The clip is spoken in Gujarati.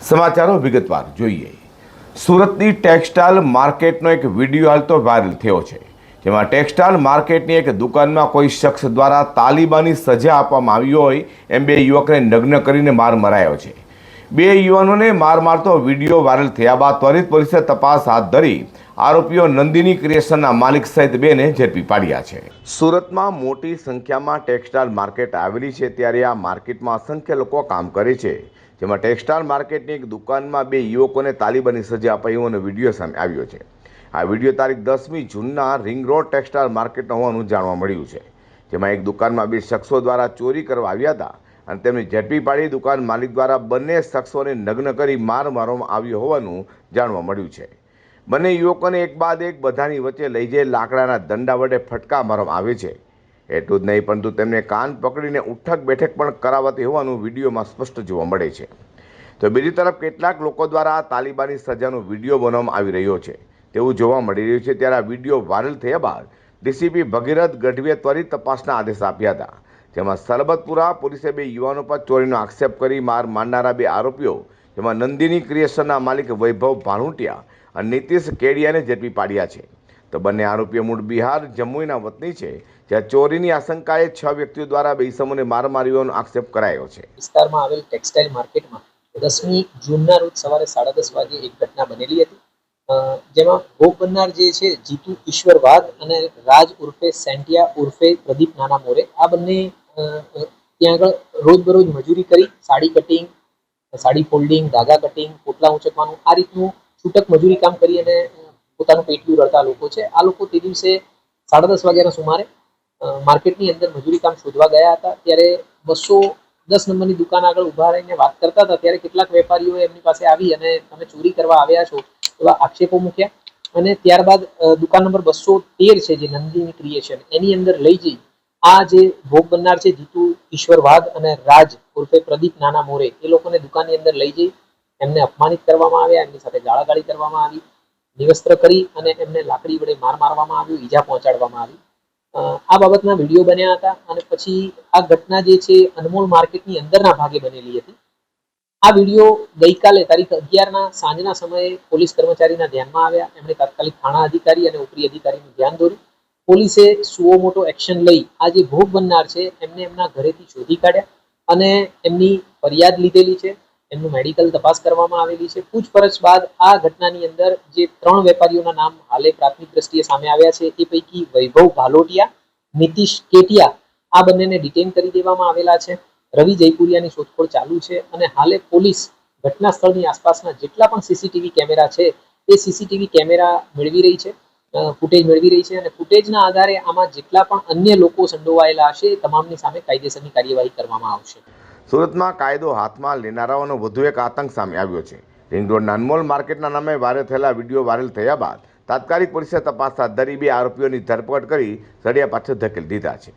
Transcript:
સમાચારો વિગતવાર જોઈએ. સુરતની ટેક્સટાઇલ માર્કેટનો એક વીડિયો હાલતો વાયરલ થયો છે, જેમાં ટેક્સટાઇલ માર્કેટની એક દુકાનમાં કોઈ શખ્સ દ્વારા તાલિબાની સજા આપવામાં આવી હોય એમ બે યુવકને નગ્ન કરીને માર મરાયો છે. બે યુવાનોને માર મારતો વીડિયો વાયરલ થયા બાદ ત્વરિત પોલીસે તપાસ હાથ ધરી આરોપીઓ નંદિની ક્રિએશનના માલિક સહિત બેને ઝડપી પાડ્યા છે. સુરતમાં મોટી સંખ્યામાં ટેક્સટાઇલ માર્કેટ આવેલી છે ત્યારે આ માર્કેટમાં અસંખ્ય લોકો કામ કરે છે. જેમાં ટેક્સટાઇલ માર્કેટની એક દુકાનમાં બે યુવકોને તાલિબાની સજા અપાઈ હોવાનો વીડિયો સામે આવ્યો છે. આ વીડિયો તારીખ દસમી જૂનના રિંગ રોડ ટેક્સટાઇલ માર્કેટનો હોવાનું જાણવા મળ્યું છે. જેમાં એક દુકાનમાં બે શખ્સો દ્વારા ચોરી કરવા આવ્યા હતા. અને તેમને ઝડપી પાડી દુકાન માલિક દ્વારા બંને શખ્સોને નગ્ન કરી માર મારવામાં આવ્યો હોવાનું જાણવા મળ્યું છે. બંને યુવકોને એક બાદ એક બધાની વચ્ચે લઈ જઈ લાકડાના દંડા વડે ફટકા મારવામાં આવે છે. એટલું જ નહીં, પરંતુ તેમને કાન પકડીને ઉઠક બેઠક પણ કરાવતી હોવાનું વિડીયોમાં સ્પષ્ટ જોવા મળે છે. તો બીજી તરફ કેટલાક લોકો દ્વારા તાલિબાની સજાનો વીડિયો બનાવવામાં આવી રહ્યો છે. તેવું જોવા મળી રહ્યું છે, ત્યારે આ વીડિયો વાયરલ થયા બાદ ડીસીપી ભગીરથ ગઢવીએ ત્વરિત તપાસના આદેશ આપ્યા હતા. જેમાં સરબતપુરા પોલીસે બે યુવાનો પર ચોરીનો આક્ષેપ કરી માર મારનારા બે આરોપીઓ, જેમાં નંદિની ક્રિએશનના માલિક વૈભવ ભાણુટિયા અને નીતિશ કેડિયાને ઝડપી પાડ્યા છે. તો બંને આરોપીઓ મૂળ બિહાર જમ્મુના વતની છે, જ્યાં ચોરીની આશંકાએ છ વ્યક્તિઓ દ્વારા બે ઇસમોને માર માર્યોનો આક્ષેપ કરાયો છે. વિસ્તારમાં આવેલ ટેક્સટાઇલ માર્કેટમાં દસમી જૂનના રોજ સવારે સાડા દસ વાગે એક ઘટના બનેલી હતી. જેમાં ભોગ બનનાર જે છે, જીતુ ઈશ્વર વાઘ અને રાજ ઉર્ફે સેન્ટિયા ઉર્ફે પ્રદીપ નાના મોરે, આ બંને ત્યાં આગળ રોજબરોજ મજૂરી કરી, સાડી કટિંગ સાડી ફોલ્ડિંગ ધાગા કટિંગ પોટલા ઉંચકવાનું, આ રીતનું છૂટક મજૂરી કામ કરી અને પોતાનું પેટલું રડતા લોકો છે. આ લોકો તે દિવસે સાડા દસ વાગ્યાના સુમારે માર્કેટની અંદર મજૂરી કામ શોધવા ગયા હતા. ત્યારે બસો દસ નંબરની દુકાન આગળ ઊભા રહીને વાત કરતા હતા. ત્યારે કેટલાક વેપારીઓ એમની પાસે આવી અને તમે ચોરી કરવા આવ્યા છો એવા આક્ષેપો મૂક્યા. અને ત્યારબાદ દુકાન નંબર બસો તેર છે જે નંદિની ક્રિએશન એની અંદર લઈ જઈ આ જે ભોગ બનનાર છે જીતુ ઈશ્વર વાઘ અને રાજ ઉર્ફે પ્રદીપ નાના મોરે, એ લોકોને દુકાનની અંદર લઈ જઈ, એમને અપમાનિત કરવામાં આવ્યા, એમની સાથે ગાળાગાળી કરવામાં આવી, નિવસ્ત્ર કરી અને એમને લાકડી વડે માર મારવામાં આવ્યું, ઈજા પહોંચાડવામાં આવી. આ બાબતના વીડિયો બન્યા હતા અને પછી આ ઘટના જે છે અનમોલ માર્કેટની અંદરના ભાગે બનેલી હતી. આ વીડિયો ગઈકાલે તારીખ અગિયારના સાંજના સમયે પોલીસ કર્મચારીના ધ્યાનમાં આવ્યા. એમણે તાત્કાલિક થાણા અધિકારી અને ઉપરી અધિકારીનું ધ્યાન દોર્યું. પોલીસે સુઓ મોટો એક્શન લઈ આ જે ભોગ બનનાર છે, એમને એમના ઘરેથી શોધી કાઢ્યા અને એમની ફરિયાદ લીધેલી છે. એમનું મેડિકલ તપાસ કરવામાં આવેલી છે. પૂછપરછ બાદ આ ઘટનાની અંદર જે ત્રણ વેપારીઓના નામ હાલે પ્રાથમિક દ્રષ્ટિએ સામે આવ્યા છે, એ પૈકી વૈભવ ભાલોટિયા, નીતિશ કેટિયા, આ બંનેને ડિટેન કરી દેવામાં આવેલા છે. રવિ જયપુરિયાની શોધખોળ ચાલુ છે અને હાલે પોલીસ ઘટના સ્થળની આસપાસના જેટલા પણ સીસીટીવી કેમેરા છે, એ સીસીટીવી કેમેરા મેળવી રહી છે. ફૂટેજ મેળવી રહી છે અને ફૂટેજના આધારે આમાં જેટલા પણ અન્ય લોકો સંડોવાયેલા હશે તમામની સામે કાયદેસરની કાર્યવાહી કરવામાં આવશે. સુરતમાં કાયદો હાથમાં લેનારાઓનો વધુ એક આતંક સામે આવ્યો છે. રિંગ રોડ નાનમોલ માર્કેટના નામે વાયરલ થયેલા વીડિયો વાયરલ થયા બાદ તાત્કાલિક પોલીસે તપાસ હાથ ધરી બે આરોપીઓની ધરપકડ કરી સળિયા પાછળ ધકેલી દીધા છે.